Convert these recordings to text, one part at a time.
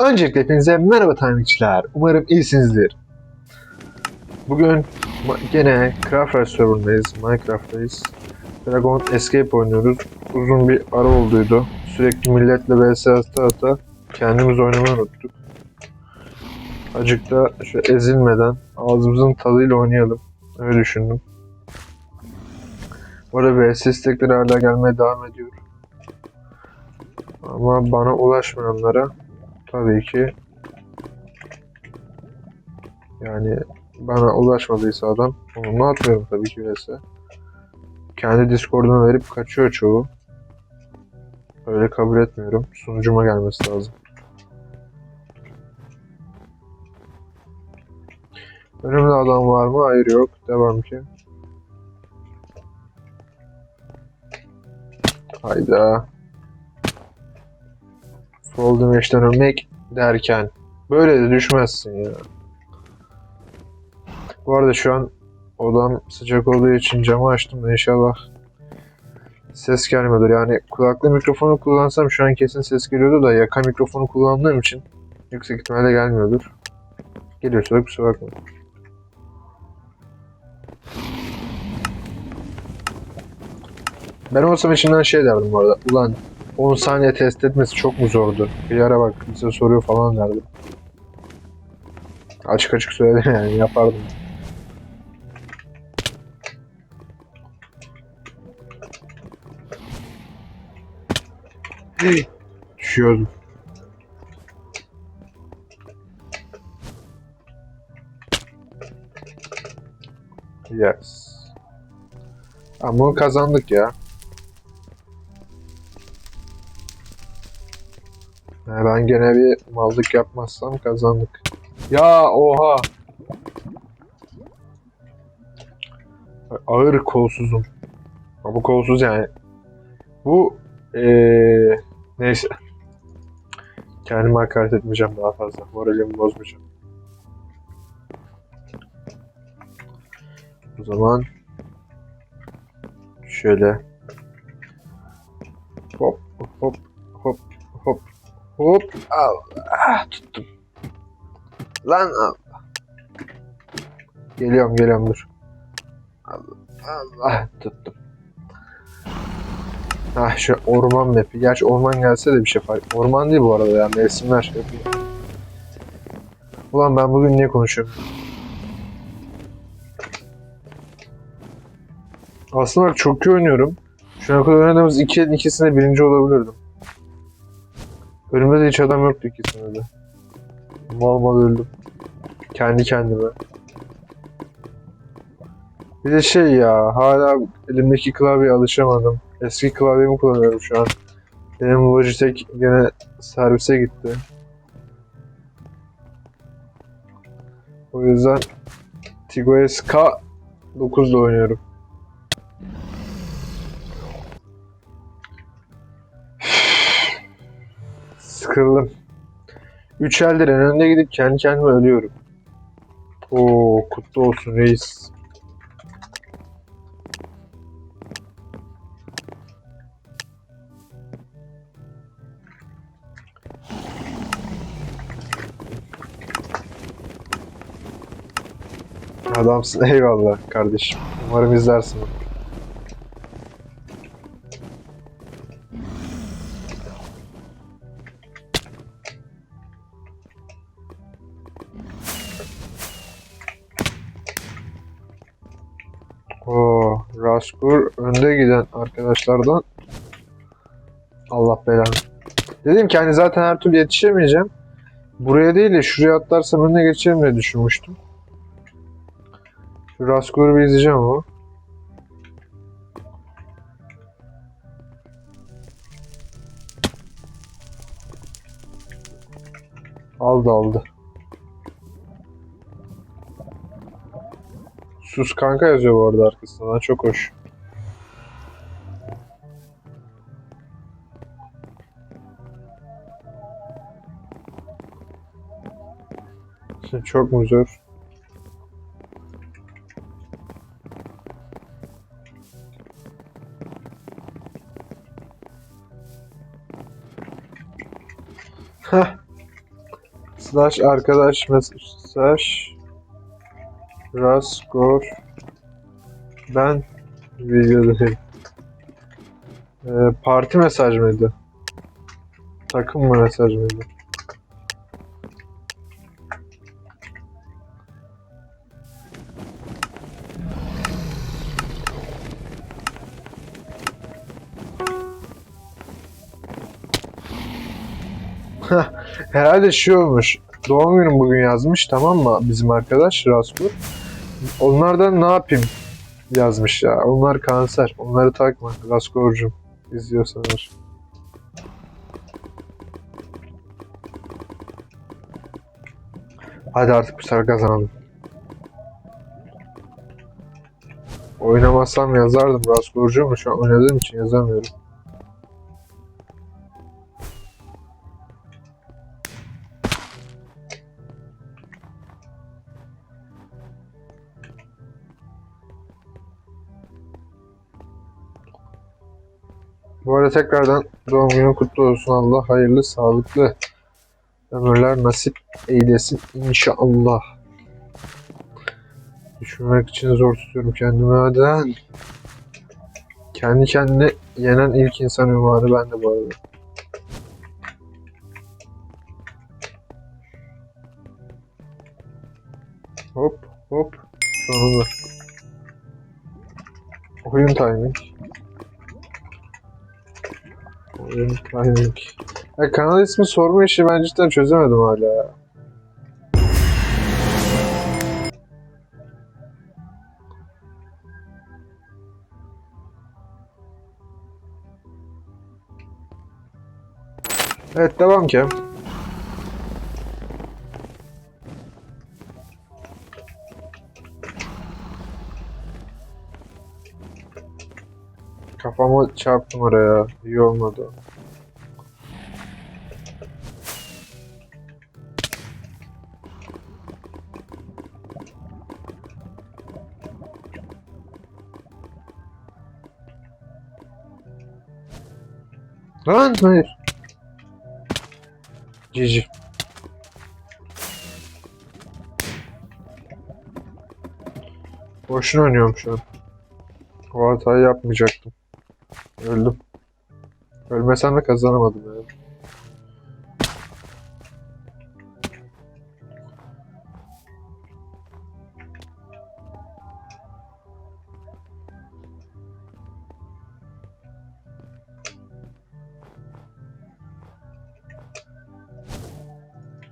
Öncelikle hepinize merhaba takipçiler. Umarım iyisinizdir. Bugün gene Craft serverındayız. Minecraft'tayız. Dragon Escape oynuyoruz. Uzun bir ara olduydu. Sürekli milletle vs ata ata kendimiz oynamayı unuttuk. Acık da şöyle ezilmeden ağzımızın tadıyla oynayalım. Öyle düşündüm. Bu arada vs istekleri hala gelmeye devam ediyor. Ama bana ulaşmayanlara tabii ki yani bana ulaşmadıysa adam onu atmıyorum tabii ki vs. Kendi Discord'unu verip kaçıyor çoğu. Öyle kabul etmiyorum. Sunucuma gelmesi lazım. Önümde adam var mı? Hayır yok. Devam ki. Hayda. Fall damage'den ölmek derken böyle de düşmezsin ya. Bu arada şu an odam sıcak olduğu için camı açtım da inşallah ses gelmiyordur. Yani kulaklı mikrofonu kullansam şu an kesin ses geliyordu da yaka mikrofonu kullandığım için yüksek ihtimalle gelmiyordur. Geliyorsa da kusura bakma. Ben olsam içimden şey derdim bu arada. Ulan 10 saniye test etmesi çok mu zordu? Bir ara bak bize soruyor falan derdim. Açık açık söyledim yani yapardım. Düşüyordum. Yes. Ama kazandık ya. Ben gene bir mallık yapmazsam kazandık. Ya oha. Ağır kolsuzum. Bu kolsuz yani. Bu eee neyse. Kendime hakaret etmeyeceğim daha fazla. Moralimi bozmayacağım. O zaman şöyle hop hop hop hop al ah, tuttum lan al geliyorum geliyorum dur Allah, Allah tuttum Ah şu orman mapi. Gerçi orman gelse de bir şey fark. Orman değil bu arada ya. Mevsimler yapıyor. Ulan ben bugün niye konuşuyorum? Aslında bak çok iyi oynuyorum. Şu ana kadar oynadığımız iki elin ikisinde birinci olabilirdim. Önümde de hiç adam yoktu ikisinde de. Mal mal öldüm. Kendi kendime. Bir de şey ya hala elimdeki klavyeye alışamadım. Eski klavyemi kullanıyorum şu an. Benim Logitech gene servise gitti. O yüzden TigoS K9 ile oynuyorum. Sıkıldım. Üç eldir en önde gidip kendi kendime ölüyorum. Oo kutlu olsun reis. Adamsın eyvallah kardeşim. Umarım izlersin. Önde giden arkadaşlardan Allah belanı. Dedim ki hani zaten her türlü yetişemeyeceğim. Buraya değil de şuraya atlarsam önüne geçerim diye düşünmüştüm. Şu Raskur'u bir izleyeceğim ama. Aldı aldı. Sus kanka yazıyor bu arada arkasından. Çok hoş. Çok mu zor? Heh. Slash arkadaş slash Raskor ben videodayım. Ee, parti mesaj mıydı? Takım mı mesaj mıydı? Herhalde şey olmuş. Doğum günüm bugün yazmış tamam mı bizim arkadaş Raskur. Onlardan ne yapayım yazmış ya. Onlar kanser. Onları takma Raskur'cum. İzliyorsanız. Hadi artık bu sefer kazanalım. Oynamazsam yazardım Raskur'cum ama şu an oynadığım için yazamıyorum. Bu arada tekrardan doğum günün kutlu olsun. Allah hayırlı, sağlıklı ömürler nasip eylesin inşallah. Düşünmek için zor tutuyorum kendimi hadi. Kendi kendine yenen ilk insan ünvanı ben de bu arada. Hop hop sonunda. Oyun timing. Oyun timing. Ya kanal ismi sorma işi ben cidden çözemedim hala. Evet devam ki. Çarptım oraya. İyi olmadı. Lan hayır. Cici. Boşuna oynuyorum şu an. O hatayı yapmayacaktım. Öldüm. Ölmesem de kazanamadım yani.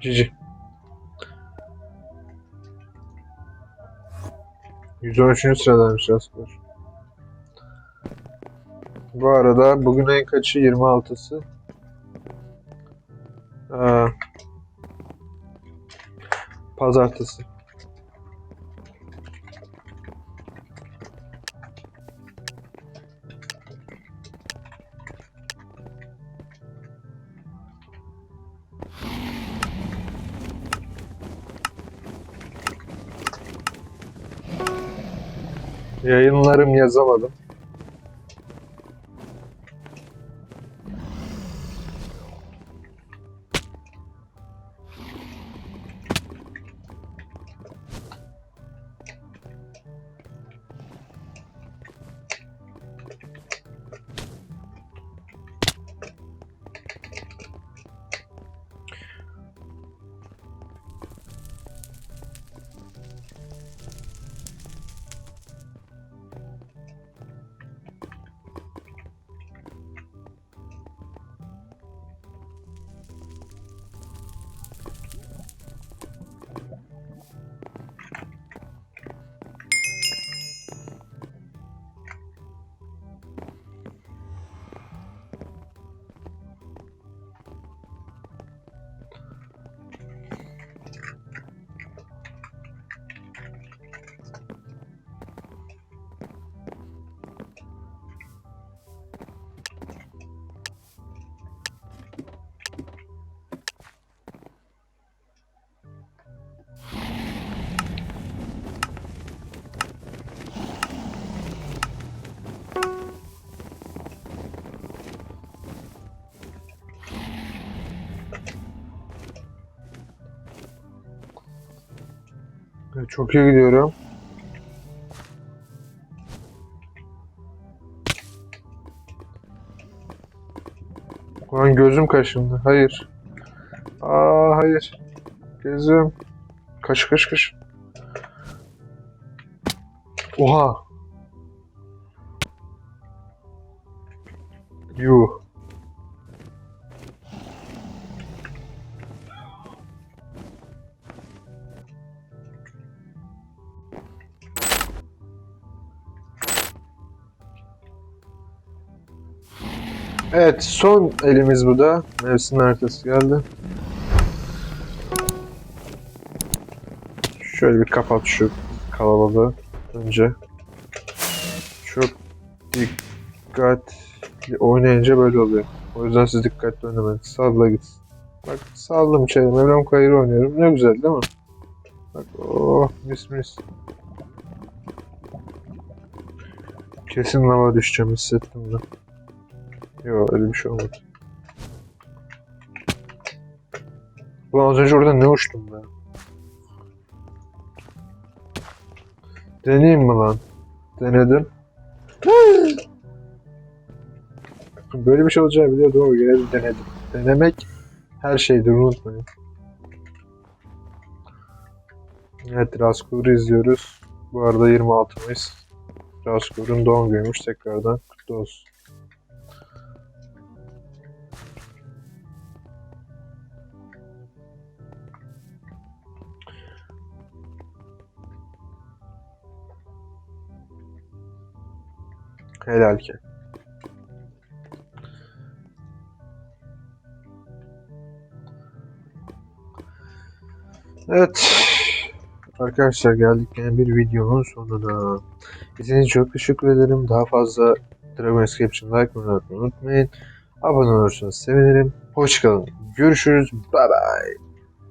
Cici. 113. sıradaymış Raskar. Bu arada bugün en kaçı? 26'sı. Ee, pazartesi. Yayınlarım yazamadım. Çok iyi gidiyorum. Ulan gözüm kaşındı. Hayır. Aa hayır. Gözüm. Kaş kaş kaş. Oha. Yuh. Evet son elimiz bu da. Mevsim haritası geldi. Şöyle bir kapat şu kalabalığı önce. Çok dikkatli oynayınca böyle oluyor. O yüzden siz dikkatli oynamayın. Salla git. Bak saldım içeri. Mevlam Kayır oynuyorum. Ne güzel değil mi? Bak oh mis mis. Kesin lava düşeceğim hissettim ben. Yok öyle bir şey olmadı. Ulan az önce orada ne uçtum ben? Deneyeyim mi lan? Denedim. Böyle bir şey olacağı biliyordum ama de denedim. Denemek her şeydir unutmayın. Evet Raskur'u izliyoruz. Bu arada 26 Mayıs. Raskur'un doğum günüymüş tekrardan kutlu olsun. Helal ki. Evet. Arkadaşlar geldik yine bir videonun sonuna. İzlediğiniz çok teşekkür ederim. Daha fazla Dragon Escape için like unutmayın. Abone olursanız sevinirim. Hoşçakalın. Görüşürüz. Bye bye.